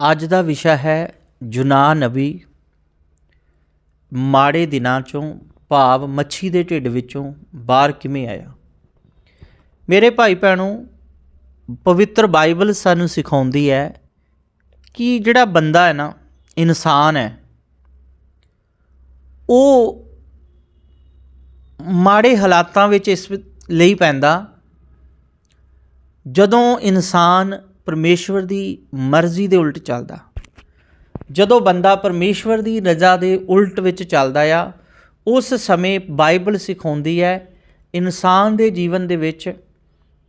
ਅੱਜ ਦਾ ਵਿਸ਼ਾ ਹੈ ਜੁਨਾ ਨਬੀ। ਮਾੜੇ ਦਿਨਾਂ ਚੋਂ ਭਾਵ ਮੱਛੀ ਦੇ ਢਿੱਡ ਵਿੱਚੋਂ ਬਾਹਰ ਕਿਵੇਂ ਆਇਆ? ਮੇਰੇ ਭਾਈ ਭੈਣੋ, ਪਵਿੱਤਰ ਬਾਈਬਲ ਸਾਨੂੰ ਸਿਖਾਉਂਦੀ ਹੈ ਕਿ ਜਿਹੜਾ ਬੰਦਾ ਹੈ ਨਾ, ਇਨਸਾਨ ਹੈ, ਉਹ ਮਾੜੇ ਹਾਲਾਤਾਂ ਵਿੱਚ ਇਸ ਲਈ ਪੈਂਦਾ ਜਦੋਂ ਇਨਸਾਨ ਪਰਮੇਸ਼ਵਰ ਦੀ ਮਰਜ਼ੀ ਦੇ ਉਲਟ ਚੱਲਦਾ। ਜਦੋਂ ਬੰਦਾ ਪਰਮੇਸ਼ਵਰ ਦੀ ਰਜ਼ਾ ਦੇ ਉਲਟ ਵਿੱਚ ਚੱਲਦਾ ਆ, ਉਸ ਸਮੇਂ ਬਾਈਬਲ ਸਿਖਾਉਂਦੀ ਹੈ, ਇਨਸਾਨ ਦੇ ਜੀਵਨ ਦੇ ਵਿੱਚ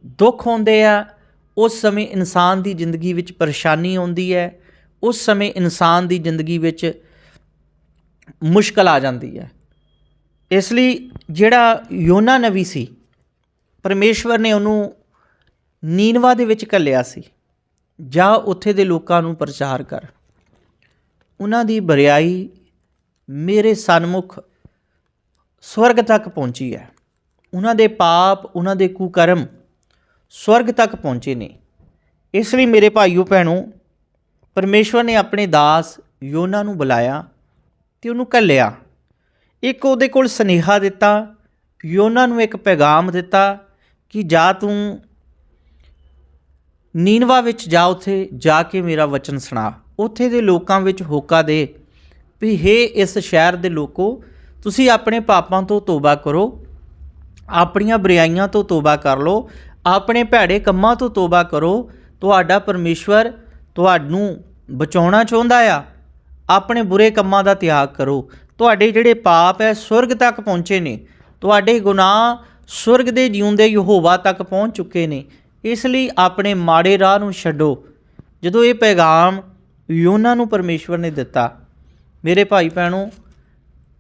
ਦੁੱਖ ਹੁੰਦੇ ਆ, ਉਸ ਸਮੇਂ ਇਨਸਾਨ ਦੀ ਜ਼ਿੰਦਗੀ ਵਿੱਚ ਪਰੇਸ਼ਾਨੀ ਆਉਂਦੀ ਹੈ, ਉਸ ਸਮੇਂ ਇਨਸਾਨ ਦੀ ਜ਼ਿੰਦਗੀ ਵਿੱਚ ਮੁਸ਼ਕਲ ਆ ਜਾਂਦੀ ਹੈ। ਇਸ ਲਈ ਜਿਹੜਾ ਯੋਨਾ ਨਬੀ ਸੀ, ਪਰਮੇਸ਼ਵਰ ਨੇ ਉਹਨੂੰ ਨੀਨਵਾ ਦੇ ਵਿੱਚ ਘੱਲਿਆ ਸੀ। ਜਾ ਉੱਥੇ ਦੇ ਲੋਕਾਂ ਨੂੰ ਪ੍ਰਚਾਰ ਕਰ। ਉਹਨਾਂ ਦੀ ਬਰਿਆਈ ਮੇਰੇ ਸਨਮੁਖ ਸਵਰਗ ਤੱਕ ਪਹੁੰਚੀ ਹੈ। ਉਹਨਾਂ ਦੇ ਪਾਪ, ਉਹਨਾਂ ਦੇ ਕੁਕਰਮ ਸਵਰਗ ਤੱਕ ਪਹੁੰਚੇ ਨੇ। ਇਸ ਲਈ ਮੇਰੇ ਭਾਈਓ ਭੈਣੋ, ਪਰਮੇਸ਼ਵਰ ਨੇ ਆਪਣੇ ਦਾਸ ਯੋਨਾ ਨੂੰ ਬੁਲਾਇਆ ਤੇ ਉਹਨੂੰ ਘੱਲਿਆ। ਇੱਕ ਉਹਦੇ ਕੋਲ ਸਨੇਹਾ ਦਿੱਤਾ, ਯੋਨਾ ਨੂੰ ਇੱਕ ਪੈਗਾਮ ਦਿੱਤਾ ਕਿ ਜਾ ਤੂੰ ਨੀਨਵਾ ਵਿੱਚ ਜਾ ਉੱਥੇ ਜਾ ਕੇ ਮੇਰਾ ਵਚਨ ਸੁਣਾ। ਉੱਥੇ ਦੇ ਲੋਕਾਂ ਵਿੱਚ ਹੋਕਾ ਦੇ ਵੀ ਹੇ ਇਸ ਸ਼ਹਿਰ ਦੇ ਲੋਕੋ, ਤੁਸੀਂ ਆਪਣੇ ਪਾਪਾਂ ਤੋਂ ਤੋਬਾ ਕਰੋ, ਆਪਣੀਆਂ ਬੁਰਾਈਆਂ ਤੋਂ ਤੋਬਾ ਕਰ ਲਓ, ਆਪਣੇ ਭੈੜੇ ਕੰਮਾਂ ਤੋਂ ਤੋਬਾ ਕਰੋ। ਤੁਹਾਡਾ ਪਰਮੇਸ਼ਵਰ ਤੁਹਾਨੂੰ ਬਚਾਉਣਾ ਚਾਹੁੰਦਾ ਆ। ਆਪਣੇ ਬੁਰੇ ਕੰਮਾਂ ਦਾ ਤਿਆਗ ਕਰੋ। ਤੁਹਾਡੇ ਜਿਹੜੇ ਪਾਪ ਹੈ ਸਵਰਗ ਤੱਕ ਪਹੁੰਚੇ ਨੇ। ਤੁਹਾਡੇ ਗੁਨਾਹ ਸਵਰਗ ਦੇ ਜਿਉਂਦੇ ਯਹੋਵਾ ਤੱਕ ਪਹੁੰਚ ਚੁੱਕੇ ਨੇ। ਇਸ ਲਈ ਆਪਣੇ ਮਾੜੇ ਰਾਹ ਨੂੰ ਛੱਡੋ। ਜਦੋਂ ਇਹ ਪੈਗਾਮ ਯੋਨਾ ਨੂੰ ਪਰਮੇਸ਼ਵਰ ਨੇ ਦਿੱਤਾ, ਮੇਰੇ ਭਾਈ ਭੈਣੋ,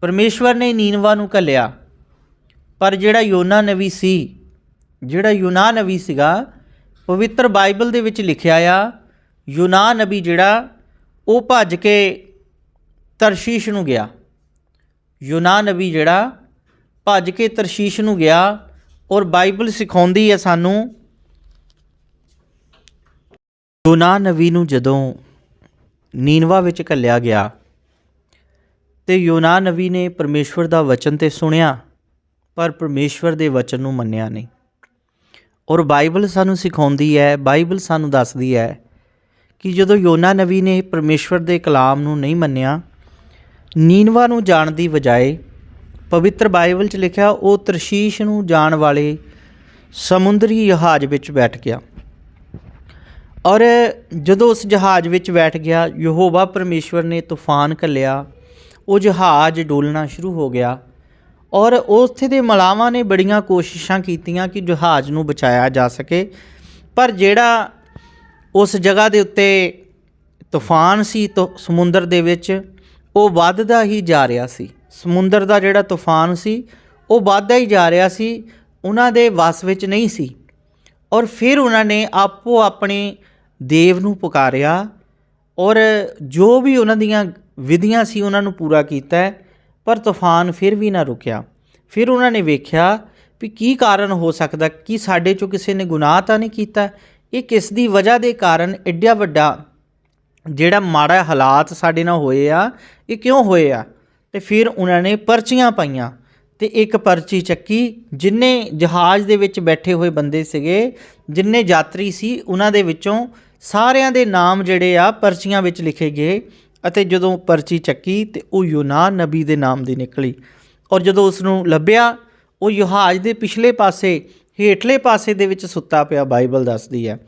ਪਰਮੇਸ਼ਵਰ ਨੇ ਨੀਨਵਾ ਨੂੰ ਘੱਲਿਆ। ਪਰ ਜਿਹੜਾ ਯੋਨਾ ਨਵੀ ਸੀ, ਜਿਹੜਾ ਯੂਨਾ ਨਬੀ ਸੀਗਾ, ਪਵਿੱਤਰ ਬਾਈਬਲ ਦੇ ਵਿੱਚ ਲਿਖਿਆ ਆ, ਯੂਨਾ ਨਬੀ ਜਿਹੜਾ, ਉਹ ਭੱਜ ਕੇ ਤਰਸ਼ੀਸ਼ ਨੂੰ ਗਿਆ। ਯੂਨਾ ਨਬੀ ਜਿਹੜਾ ਭੱਜ ਕੇ ਤਰਸ਼ੀਸ਼ ਨੂੰ ਗਿਆ ਔਰ ਬਾਈਬਲ ਸਿਖਾਉਂਦੀ ਹੈ ਸਾਨੂੰ ਯੂਨਾ ਨਬੀ ਨੂੰ ਜਦੋਂ ਨੀਨਵਾ ਵਿੱਚ ਘੱਲਿਆ ਗਿਆ ਤੇ ਯੋਨਾ ਨਬੀ ਨੇ ਪਰਮੇਸ਼ਵਰ ਦਾ ਵਚਨ ਤੇ ਸੁਣਿਆ, ਪਰ ਪਰਮੇਸ਼ਵਰ ਦੇ ਵਚਨ ਨੂੰ ਮੰਨਿਆ ਨਹੀਂ। ਔਰ ਬਾਈਬਲ ਸਾਨੂੰ ਸਿਖਾਉਂਦੀ ਹੈ, ਬਾਈਬਲ ਸਾਨੂੰ ਦੱਸਦੀ ਹੈ ਕਿ ਜਦੋਂ ਯੋਨਾ ਨਬੀ ਨੇ ਪਰਮੇਸ਼ਵਰ ਦੇ ਕਲਾਮ ਨੂੰ ਨਹੀਂ ਮੰਨਿਆ, ਨੀਨਵਾ ਨੂੰ ਜਾਣ ਦੀ ਬਜਾਏ ਪਵਿੱਤਰ ਬਾਈਬਲ 'ਚ ਲਿਖਿਆ, ਉਹ ਤਰਸ਼ੀਸ਼ ਨੂੰ ਜਾਣ ਵਾਲੇ ਸਮੁੰਦਰੀ ਜਹਾਜ਼ ਵਿੱਚ ਬੈਠ ਗਿਆ। ਔਰ ਜਦੋਂ ਉਸ ਜਹਾਜ਼ ਵਿੱਚ ਬੈਠ ਗਿਆ, ਯਹੋਵਾ ਪਰਮੇਸ਼ਵਰ ਨੇ ਤੂਫਾਨ ਘੱਲਿਆ, ਉਹ ਜਹਾਜ਼ ਡੋਲਣਾ ਸ਼ੁਰੂ ਹੋ ਗਿਆ ਔਰ ਉੱਥੇ ਦੇ ਮਲਾਵਾਂ ਨੇ ਬੜੀਆਂ ਕੋਸ਼ਿਸ਼ਾਂ ਕੀਤੀਆਂ ਕਿ ਜਹਾਜ਼ ਨੂੰ ਬਚਾਇਆ ਜਾ ਸਕੇ। ਪਰ ਜਿਹੜਾ ਉਸ ਜਗ੍ਹਾ ਦੇ ਉੱਤੇ ਤੂਫਾਨ ਸੀ, ਤੋ ਸਮੁੰਦਰ ਦੇ ਵਿੱਚ, ਉਹ ਵੱਧਦਾ ਹੀ ਜਾ ਰਿਹਾ ਸੀ। ਸਮੁੰਦਰ ਦਾ ਜਿਹੜਾ ਤੂਫਾਨ ਸੀ, ਉਹ ਵੱਧਦਾ ਹੀ ਜਾ ਰਿਹਾ ਸੀ, ਉਹਨਾਂ ਦੇ ਵਸ ਵਿੱਚ ਨਹੀਂ ਸੀ। ਔਰ ਫਿਰ ਉਹਨਾਂ ਨੇ ਆਪੋ ਆਪਣੇ ਦੇਵ ਨੂੰ ਪੁਕਾਰਿਆ ਔਰ ਜੋ ਵੀ ਉਹਨਾਂ ਦੀਆਂ ਵਿਧੀਆਂ ਸੀ ਉਹਨਾਂ ਨੂੰ ਪੂਰਾ ਕੀਤਾ, ਪਰ ਤੂਫਾਨ ਫਿਰ ਵੀ ਨਾ ਰੁਕਿਆ। ਫਿਰ ਉਹਨਾਂ ਨੇ ਵੇਖਿਆ ਵੀ ਕੀ ਕਾਰਨ ਹੋ ਸਕਦਾ, ਕਿ ਸਾਡੇ ਚੋਂ ਕਿਸੇ ਨੇ ਗੁਨਾਹ ਤਾਂ ਨਹੀਂ ਕੀਤਾ? ਇਹ ਕਿਸ ਦੀ ਵਜ੍ਹਾ ਦੇ ਕਾਰਨ ਐਡਾ ਵੱਡਾ ਜਿਹੜਾ ਮਾੜਾ ਹਾਲਾਤ ਸਾਡੇ ਨਾਲ ਹੋਏ ਆ, ਇਹ ਕਿਉਂ ਹੋਏ ਆ? ਤੇ ਫਿਰ ਉਹਨਾਂ ਨੇ ਪਰਚੀਆਂ ਪਾਈਆਂ। ਤੇ ਇੱਕ ਪਰਚੀ ਚੱਕੀ ਜਿੰਨੇ ਜਹਾਜ਼ ਦੇ ਵਿੱਚ ਬੈਠੇ ਹੋਏ ਬੰਦੇ ਸੀਗੇ, ਜਿੰਨੇ ਯਾਤਰੀ ਸੀ, ਉਹਨਾਂ ਦੇ ਵਿੱਚੋਂ ਸਾਰਿਆਂ ਦੇ ਨਾਮ ਜਿਹੜੇ ਆ ਪਰਚੀਆਂ ਵਿੱਚ ਲਿਖੇ ਗਏ ਅਤੇ ਜਦੋਂ ਪਰਚੀ ਚੱਕੀ ਤੇ ਉਹ ਯੂਨਾਨ ਨਬੀ ਦੇ ਨਾਮ ਦੀ ਨਿਕਲੀ ਔਰ ਜਦੋਂ ਉਸ ਨੂੰ ਲੱਭਿਆ, ਉਹ ਜਹਾਜ਼ ਦੇ ਪਿਛਲੇ ਪਾਸੇ, ਹੇਠਲੇ ਪਾਸੇ ਦੇ ਵਿੱਚ ਸੁੱਤਾ ਪਿਆ, ਬਾਈਬਲ ਦੱਸਦੀ ਹੈ।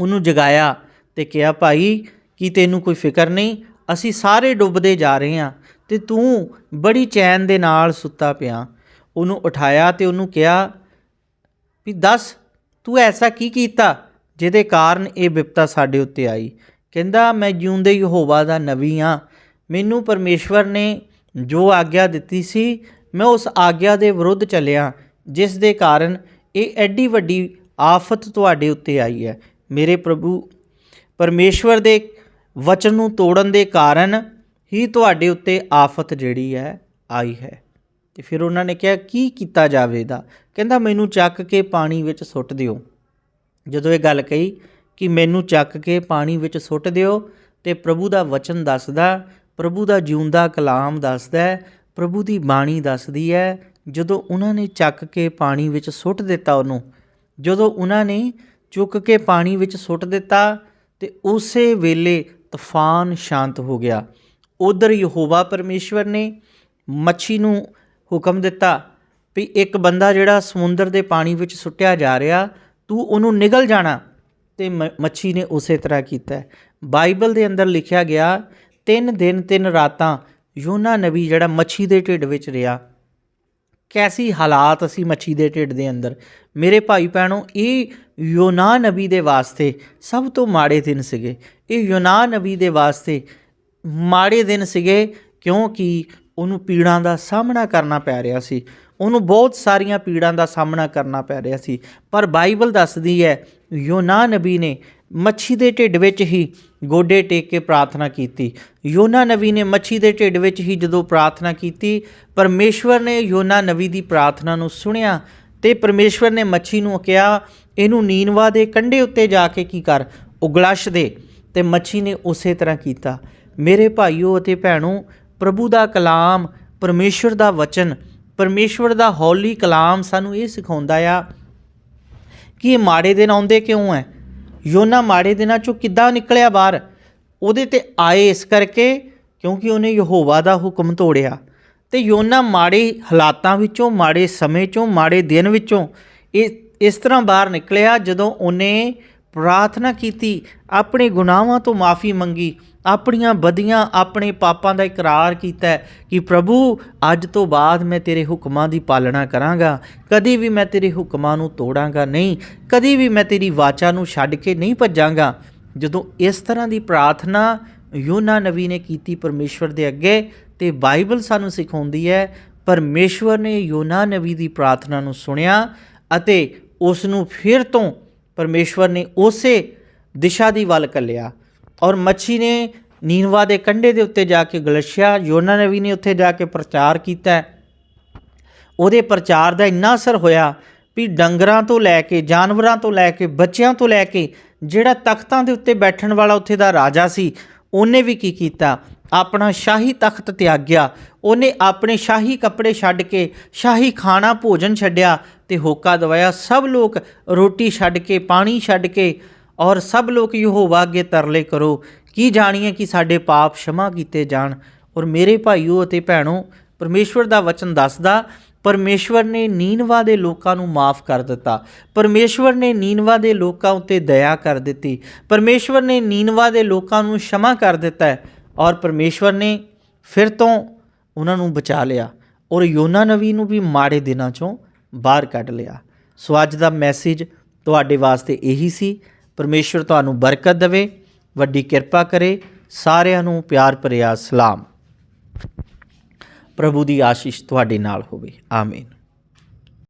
ਉਹਨੂੰ ਜਗਾਇਆ ਤੇ ਕਿਹਾ, ਭਾਈ, ਕੀ ਤੈਨੂੰ ਕੋਈ ਫਿਕਰ ਨਹੀਂ? ਅਸੀਂ ਸਾਰੇ ਡੁੱਬਦੇ ਜਾ ਰਹੇ ਹਾਂ। ਤੇ ਤੂੰ ਬੜੀ ਚੈਨ ਦੇ ਨਾਲ ਸੁੱਤਾ ਪਿਆ। ਉਹਨੂੰ ਉਠਾਇਆ ਤੇ ਉਹਨੂੰ ਕਿਹਾ, ਵੀ ਦੱਸ, ਤੂੰ ਐਸਾ ਕੀ ਕੀਤਾ ਜਿਹਦੇ ਕਾਰਨ ਇਹ ਵਿਪਤਾ ਸਾਡੇ ਉੱਤੇ ਆਈ? ਕਹਿੰਦਾ, ਮੈਂ ਜਿਉਂਦੇ ਯਹੋਵਾ ਦਾ ਨਬੀ ਹਾਂ ਮੈਨੂੰ ਪਰਮੇਸ਼ਵਰ ਨੇ ਜੋ ਆਗਿਆ ਦਿੱਤੀ ਸੀ, ਮੈਂ ਉਸ ਆਗਿਆ ਦੇ ਵਿਰੁੱਧ ਚੱਲਿਆ, ਜਿਸ ਦੇ ਕਾਰਨ ਇਹ ਐਡੀ ਵੱਡੀ ਆਫਤ ਤੁਹਾਡੇ ਉੱਤੇ ਆਈ ਹੈ। ਮੇਰੇ ਪ੍ਰਭੂ, ਪਰਮੇਸ਼ਵਰ ਦੇ ਵਚਨ ਨੂੰ ਤੋੜਨ ਦੇ ਕਾਰਨ ਹੀ ਤੁਹਾਡੇ ਉੱਤੇ ਆਫਤ ਜਿਹੜੀ ਹੈ ਆਈ ਹੈ। ਤੇ ਫਿਰ ਉਹਨਾਂ ਨੇ ਕਿਹਾ, ਕੀ ਕੀਤਾ ਜਾਵੇ ਦਾ ਕਹਿੰਦਾ, ਮੈਨੂੰ ਚੱਕ ਕੇ ਪਾਣੀ ਵਿੱਚ ਸੁੱਟ ਦਿਓ। ਜਦੋਂ ਇਹ ਗੱਲ ਕਹੀ ਕਿ ਮੈਨੂੰ ਚੱਕ ਕੇ ਪਾਣੀ ਵਿੱਚ ਸੁੱਟ ਦਿਓ ਤੇ ਪ੍ਰਭੂ ਦਾ ਵਚਨ ਦੱਸਦਾ, ਪ੍ਰਭੂ ਦਾ ਜਿਉਂਦਾ ਕਲਾਮ ਦੱਸਦਾ, ਪ੍ਰਭੂ ਦੀ ਬਾਣੀ ਦੱਸਦੀ ਹੈ, ਜਦੋਂ ਉਹਨਾਂ ਨੇ ਚੱਕ ਕੇ ਪਾਣੀ ਵਿੱਚ ਸੁੱਟ ਦਿੱਤਾ ਉਹਨੂੰ, ਜਦੋਂ ਉਹਨਾਂ ਨੇ ਚੁੱਕ ਕੇ ਪਾਣੀ ਵਿੱਚ ਸੁੱਟ ਦਿੱਤਾ ਤੇ ਉਸੇ ਵੇਲੇ ਤੂਫਾਨ ਸ਼ਾਂਤ ਹੋ ਗਿਆ। ਉਧਰ ਯਹੋਵਾ ਪਰਮੇਸ਼ਵਰ ਨੇ ਮੱਛੀ ਨੂੰ ਹੁਕਮ ਦਿੱਤਾ ਵੀ ਇੱਕ ਬੰਦਾ ਜਿਹੜਾ ਸਮੁੰਦਰ ਦੇ ਪਾਣੀ ਵਿੱਚ ਸੁੱਟਿਆ ਜਾ ਰਿਹਾ, ਤੂੰ ਉਹਨੂੰ ਨਿਗਲ ਜਾਣਾ। ਤੇ ਮ- ਮੱਛੀ ਨੇ ਉਸੇ ਤਰ੍ਹਾਂ ਕੀਤਾ। ਬਾਈਬਲ ਦੇ ਅੰਦਰ ਲਿਖਿਆ ਗਿਆ, ਤਿੰਨ ਦਿਨ ਤਿੰਨ ਰਾਤਾਂ ਯੋਨਾ ਨਬੀ ਜਿਹੜਾ ਮੱਛੀ ਦੇ ਢਿੱਡ ਵਿੱਚ ਰਿਹਾ। ਕੈਸੀ ਹਾਲਾਤ ਅਸੀਂ ਮੱਛੀ ਦੇ ਢਿੱਡ ਦੇ ਅੰਦਰ। ਮੇਰੇ ਭਾਈ ਭੈਣੋ, ਇਹ ਯੋਨਾ ਨਬੀ ਦੇ ਵਾਸਤੇ ਸਭ ਤੋਂ ਮਾੜੇ ਦਿਨ ਸੀਗੇ। ਇਹ ਯੋਨਾ ਨਬੀ ਦੇ ਵਾਸਤੇ ਮਾੜੇ ਦਿਨ ਸੀਗੇ ਕਿਉਂਕਿ ਉਹਨੂੰ ਪੀੜਾਂ ਦਾ ਸਾਹਮਣਾ ਕਰਨਾ ਪੈ ਰਿਹਾ ਸੀ। ਉਹਨੂੰ ਬਹੁਤ ਸਾਰੀਆਂ ਪੀੜਾਂ ਦਾ ਸਾਹਮਣਾ ਕਰਨਾ ਪੈ ਰਿਹਾ ਸੀ। ਪਰ ਬਾਈਬਲ ਦੱਸਦੀ ਹੈ, ਯੋਨਾ ਨਬੀ ਨੇ ਮੱਛੀ ਦੇ ਢਿੱਡ ਵਿੱਚ ਹੀ ਗੋਡੇ ਟੇਕ ਕੇ ਪ੍ਰਾਰਥਨਾ ਕੀਤੀ। ਯੋਨਾ ਨਬੀ ਨੇ ਮੱਛੀ ਦੇ ਢਿੱਡ ਵਿੱਚ ਹੀ ਜਦੋਂ ਪ੍ਰਾਰਥਨਾ ਕੀਤੀ, ਪਰਮੇਸ਼ਵਰ ਨੇ ਯੋਨਾ ਨਬੀ ਦੀ ਪ੍ਰਾਰਥਨਾ ਨੂੰ ਸੁਣਿਆ ਤੇ ਪਰਮੇਸ਼ਵਰ ਨੇ ਮੱਛੀ ਨੂੰ ਕਿਹਾ, ਇਹਨੂੰ ਨੀਨਵਾ ਦੇ, ਕੰਢੇ ਉੱਤੇ ਜਾ ਕੇ ਕੀ ਕਰ ਉਗਲਸ਼ ਦੇ। ਤੇ ਮੱਛੀ ਨੇ ਉਸੇ ਤਰ੍ਹਾਂ ਕੀਤਾ। ਮੇਰੇ ਭਾਈਓ ਅਤੇ ਭੈਣੋ, ਪ੍ਰਭੂ ਦਾ ਕਲਾਮ, ਪਰਮੇਸ਼ਵਰ ਦਾ ਵਚਨ, ਪਰਮੇਸ਼ਵਰ ਦਾ ਹੌਲੀ ਕਲਾਮ ਸਾਨੂੰ ਇਹ ਸਿਖਾਉਂਦਾ ਆ ਕਿ ਇਹ ਮਾੜੇ ਦਿਨ ਆਉਂਦੇ ਕਿਉਂ ਹੈ ਯੋਨਾ ਮਾੜੇ ਦਿਨਾਂ ਚੋਂ ਕਿੱਦਾਂ ਨਿਕਲਿਆ ਬਾਹਰ? ਉਹਦੇ ਤੇ ਆਏ ਇਸ ਕਰਕੇ ਕਿਉਂਕਿ ਉਹਨੇ ਯਹੋਵਾ ਦਾ ਹੁਕਮ ਤੋੜਿਆ। ਤੇ ਯੋਨਾ ਮਾੜੇ ਹਾਲਾਤਾਂ ਵਿੱਚੋਂ, ਮਾੜੇ ਸਮੇਂ ਚੋਂ, ਮਾੜੇ ਦਿਨ ਵਿੱਚੋਂ ਇਹ, ਇਸ ਤਰ੍ਹਾਂ ਬਾਹਰ ਨਿਕਲਿਆ ਜਦੋਂ ਉਹਨੇ ਪ੍ਰਾਰਥਨਾ ਕੀਤੀ, ਆਪਣੇ ਗੁਨਾਹਾਂ ਤੋਂ ਮਾਫੀ ਮੰਗੀ ਆਪਣੀਆਂ ਬਦੀਆਂ ਆਪਣੇ ਪਾਪਾਂ ਦਾ ਇਕਰਾਰ ਕੀਤਾ ਹੈ ਕਿ ਪ੍ਰਭੂ, ਅੱਜ ਤੋਂ ਬਾਅਦ ਮੈਂ ਤੇਰੇ ਹੁਕਮਾਂ ਦੀ ਪਾਲਣਾ ਕਰਾਂਗਾ। ਕਦੀ ਵੀ ਮੈਂ ਤੇਰੇ ਹੁਕਮਾਂ ਨੂੰ ਤੋੜਾਂਗਾ ਨਹੀਂ। ਕਦੀ ਵੀ ਮੈਂ ਤੇਰੀ ਵਾਚਾ ਨੂੰ ਛੱਡ ਕੇ ਨਹੀਂ ਭੱਜਾਂਗਾ। ਜਦੋਂ ਇਸ ਤਰ੍ਹਾਂ ਦੀ ਪ੍ਰਾਰਥਨਾ ਯੋਨਾ ਨਬੀ ਨੇ ਕੀਤੀ ਪਰਮੇਸ਼ਵਰ ਦੇ ਅੱਗੇ, ਤੇ ਬਾਈਬਲ ਸਾਨੂੰ ਸਿਖਾਉਂਦੀ ਹੈ, ਪਰਮੇਸ਼ਵਰ ਨੇ ਯੋਨਾ ਨਬੀ ਦੀ ਪ੍ਰਾਰਥਨਾ ਨੂੰ ਸੁਣਿਆ ਅਤੇ ਉਸ ਨੂੰ ਫਿਰ ਤੋਂ ਪਰਮੇਸ਼ਵਰ ਨੇ ਉਸੇ ਦਿਸ਼ਾ ਦੀ ਵੱਲ ਕੱਲਿਆ ਔਰ ਮੱਛੀ ਨੇ ਨੀਨਵਾ ਦੇ ਕੰਢੇ ਦੇ ਉੱਤੇ ਜਾ ਕੇ ਗਲਸ਼ਿਆ ਯੋਨਾ ਨਵੀ ਨੇ ਉੱਥੇ ਜਾ ਕੇ ਪ੍ਰਚਾਰ ਕੀਤਾ। ਉਹਦੇ ਪ੍ਰਚਾਰ ਦਾ ਇੰਨਾ ਅਸਰ ਹੋਇਆ ਵੀ ਡੰਗਰਾਂ ਤੋਂ ਲੈ ਕੇ, ਜਾਨਵਰਾਂ ਤੋਂ ਲੈ ਕੇ, ਬੱਚਿਆਂ ਤੋਂ ਲੈ ਕੇ, ਜਿਹੜਾ ਤਖਤਾਂ ਦੇ ਉੱਤੇ ਬੈਠਣ ਵਾਲਾ ਉੱਥੇ ਦਾ ਰਾਜਾ ਸੀ, ਉਹਨੇ ਵੀ ਕੀ ਕੀਤਾ? ਆਪਣਾ ਸ਼ਾਹੀ ਤਖਤ ਤਿਆਗਿਆ ਉਹਨੇ ਆਪਣੇ ਸ਼ਾਹੀ ਕੱਪੜੇ ਛੱਡ ਕੇ ਸ਼ਾਹੀ ਖਾਣਾ ਭੋਜਨ ਛੱਡਿਆ ਤੇ ਹੋਕਾ ਦਵਾਇਆ। ਸਭ ਲੋਕ ਰੋਟੀ ਛੱਡ ਕੇ, ਪਾਣੀ ਛੱਡ ਕੇ ਔਰ ਸਭ ਲੋਕ ਯਹੋਵਾ ਅੱਗੇ ਤਰਲੇ ਕਰੋ। ਕੀ ਜਾਣੀਏ ਕਿ ਸਾਡੇ ਪਾਪ ਸ਼ਮਾ ਕੀਤੇ ਜਾਣ? ਔਰ ਮੇਰੇ ਭਾਈਓ ਅਤੇ ਭੈਣੋ, ਪਰਮੇਸ਼ਵਰ ਦਾ ਵਚਨ ਦੱਸਦਾ, ਪਰਮੇਸ਼ਵਰ ਨੇ ਨੀਨਵਾ ਦੇ ਲੋਕਾਂ ਨੂੰ ਮਾਫ ਕਰ ਦਿੱਤਾ। ਪਰਮੇਸ਼ਵਰ ਨੇ ਨੀਨਵਾ ਦੇ ਲੋਕਾਂ ਉੱਤੇ ਦਇਆ ਕਰ ਦਿੱਤੀ। ਪਰਮੇਸ਼ਵਰ ਨੇ ਨੀਨਵਾ ਦੇ ਲੋਕਾਂ ਨੂੰ ਸ਼ਮਾ ਕਰ ਦਿੱਤਾ ਔਰ ਪਰਮੇਸ਼ਵਰ ਨੇ ਫਿਰ ਤੋਂ ਉਹਨਾਂ ਨੂੰ ਬਚਾ ਲਿਆ ਔਰ ਯੋਨਾ ਨਵੀ ਨੂੰ ਵੀ ਮਾੜੇ ਦਿਨਾਂ ਚੋਂ ਬਾਹਰ ਕੱਢ ਲਿਆ। ਸੋ ਅੱਜ ਦਾ ਮੈਸੇਜ ਤੁਹਾਡੇ ਵਾਸਤੇ ਇਹੀ ਸੀ। ਪਰਮੇਸ਼ਵਰ ਤੁਹਾਨੂੰ ਬਰਕਤ ਦੇਵੇ, ਵੱਡੀ ਕਿਰਪਾ ਕਰੇ, ਸਾਰਿਆਂ ਨੂੰ ਪਿਆਰ ਭਰਿਆ ਸਲਾਮ। ਪ੍ਰਭੂ ਦੀ ਆਸ਼ੀਸ਼ ਤੁਹਾਡੇ ਨਾਲ ਹੋਵੇ। ਆਮੀਨ।